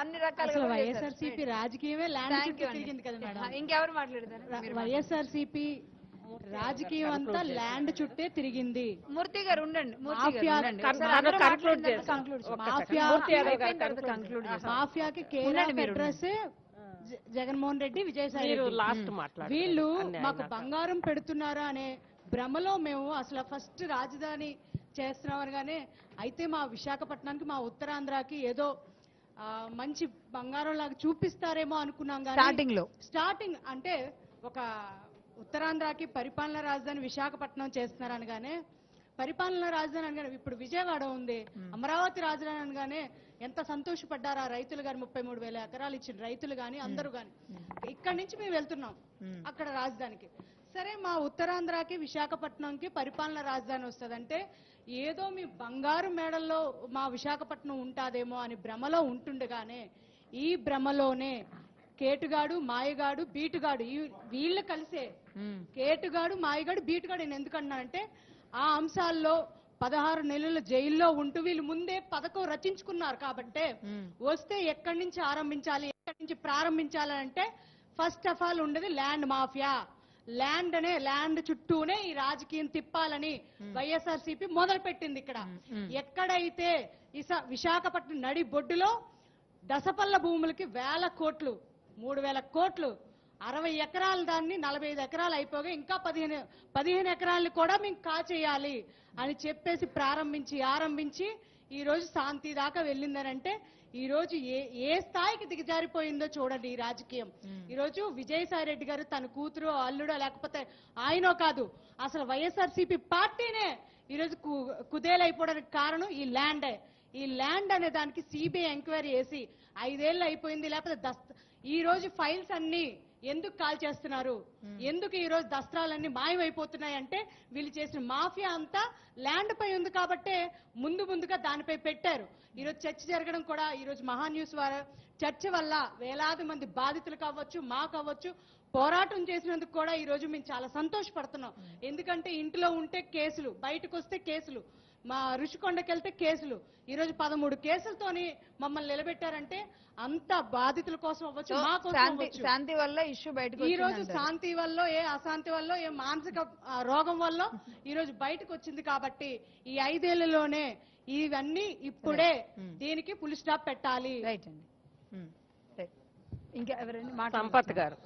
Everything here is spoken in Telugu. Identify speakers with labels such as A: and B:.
A: అన్ని చేశారు.
B: వైఎస్ఆర్సీపీ రాజకీయమే ల్యాండ్ చుట్టూ. తిరిగింది కదా మేడం.
A: ఇంకెవరు మాట్లాడతారు?
B: వైఎస్ఆర్సీపీ రాజకీయం అంతా ల్యాండ్ చుట్టే తిరిగింది.
A: మూర్తి గారు ఉండండి.
B: మాఫియాకి. అడ్రస్ జగన్మోహన్ రెడ్డి విజయసాయి.
C: లాస్ట్ మాట్లాడండి
B: వీళ్ళు మాకు. బంగారం పెడుతున్నారా అనే భ్రమలో మేము అసలు ఫస్ట్ రాజధాని చేస్తున్నాం అనగానే అయితే మా విశాఖపట్నానికి మా ఉత్తరాంధ్రకి ఏదో మంచి బంగారం లాగా చూపిస్తారేమో అనుకున్నాం కానీ
A: స్టార్టింగ్లో.
B: స్టార్టింగ్ అంటే ఒక ఉత్తరాంధ్రకి పరిపాలన రాజధాని విశాఖపట్నం చేస్తున్నారు అనగానే పరిపాలన రాజధాని అనగానే ఇప్పుడు విజయవాడ ఉంది అమరావతి రాజధాని అనగానే ఎంత సంతోషపడ్డారు ఆ రైతులు గాని ముప్పై మూడు వేల ఎకరాలు ఇచ్చిన రైతులు గాని అందరూ గాని. ఇక్కడి నుంచి మేము వెళ్తున్నాం అక్కడ రాజధానికి. సరే మా ఉత్తరాంధ్రకి విశాఖపట్నంకి పరిపాలన రాజధాని వస్తుందంటే ఏదో మీ బంగారు మేడల్లో మా విశాఖపట్నం ఉంటాదేమో అని భ్రమలో ఉంటుండగానే ఈ భ్రమలోనే కేటుగాడు మాయగాడు బీటుగాడు ఈ- వీళ్ళు కలిసే కేటుగాడు మాయగాడు బీటుగాడు నేను ఎందుకన్నానంటే ఆ అంశాల్లో పదహారు నెలలు జైల్లో ఉంటూ వీళ్ళు ముందే పథకం రచించుకున్నారు కాబట్టే వస్తే ఎక్కడి నుంచి ఆరంభించాలి ఎక్కడి నుంచి ప్రారంభించాలి అంటే ఫస్ట్ ఆఫ్ ఆల్ ఉండేది ల్యాండ్ మాఫియా. ల్యాండ్ అనే ల్యాండ్ చుట్టూనే ఈ రాజకీయం తిప్పాలని వైఎస్ఆర్ సిపి మొదలు పెట్టింది ఇక్కడ ఎక్కడైతే విశాఖపట్నం నడి బొడ్డులో దశపల్ల భూములకి వేల కోట్లు మూడు వేల కోట్లు అరవై ఎకరాల దాన్ని నలభై ఐదు ఎకరాలు అయిపోగా ఇంకా పదిహేను పదిహేను ఎకరాలను కూడా మేము కాచేయాలి అని చెప్పేసి ప్రారంభించి ఆరంభించి ఈ రోజు శాంతి దాకా వెళ్ళిందనంటే ఈ రోజు ఏ ఏ స్థాయికి దిగజారిపోయిందో చూడండి ఈ రాజకీయం. ఈ రోజు విజయసాయి రెడ్డి గారు తన కూతురు అల్లుడో లేకపోతే ఆయనో కాదు అసలు వైఎస్ఆర్సీపీ పార్టీనే ఈ రోజు కు- కుదేలైపోవడానికి కారణం ఈ ల్యాండే. ఈ ల్యాండ్ అనే దానికి సిబిఐ ఎంక్వైరీ చేసి ఐదేళ్ళు అయిపోయింది లేకపోతే దస్ ఈ రోజు ఫైల్స్ అన్ని ఎందుకు కాల్ చేస్తున్నారు? ఎందుకు ఈ రోజు దస్త్రాలన్నీ మాయమైపోతున్నాయి అంటే వీళ్ళు చేసిన మాఫియా అంతా ల్యాండ్ పై ఉంది కాబట్టే ముందు ముందుగా దానిపై పెట్టారు. ఈ రోజు చర్చ జరగడం కూడా ఈ రోజు మహా న్యూస్ వారు చర్చ వల్ల వేలాది మంది బాధితులు కావచ్చు మా కావచ్చు పోరాటం చేసినందుకు కూడా ఈ రోజు మేము చాలా సంతోషపడుతున్నాం. ఎందుకంటే ఇంట్లో ఉంటే కేసులు బయటకు వస్తే కేసులు. మా రుషికొండకి వెళ్తే కేసులు. ఈ రోజు పదమూడు కేసులతోని మమ్మల్ని నిలబెట్టారంటే అంత బాధితుల కోసం అవ్వచ్చు మా కోసం
A: శాంతి
B: అవ్వచ్చు.
A: శాంతి వల్ల ఇష్యూ బయటకు
B: ఈ రోజు. శాంతి వల్ల ఏ అశాంతి వల్ల ఏ మానసిక ఆ, రోగం వల్ల ఈ రోజు బయటకు వచ్చింది కాబట్టి ఈ ఐదేళ్ళలోనే ఇవన్నీ ఇప్పుడే దీనికి పులి స్టాప్ పెట్టాలి.
A: రైట్ అండి. రైట్. ఇంకా ఎవరండి మాట
C: సంపత్ గారు.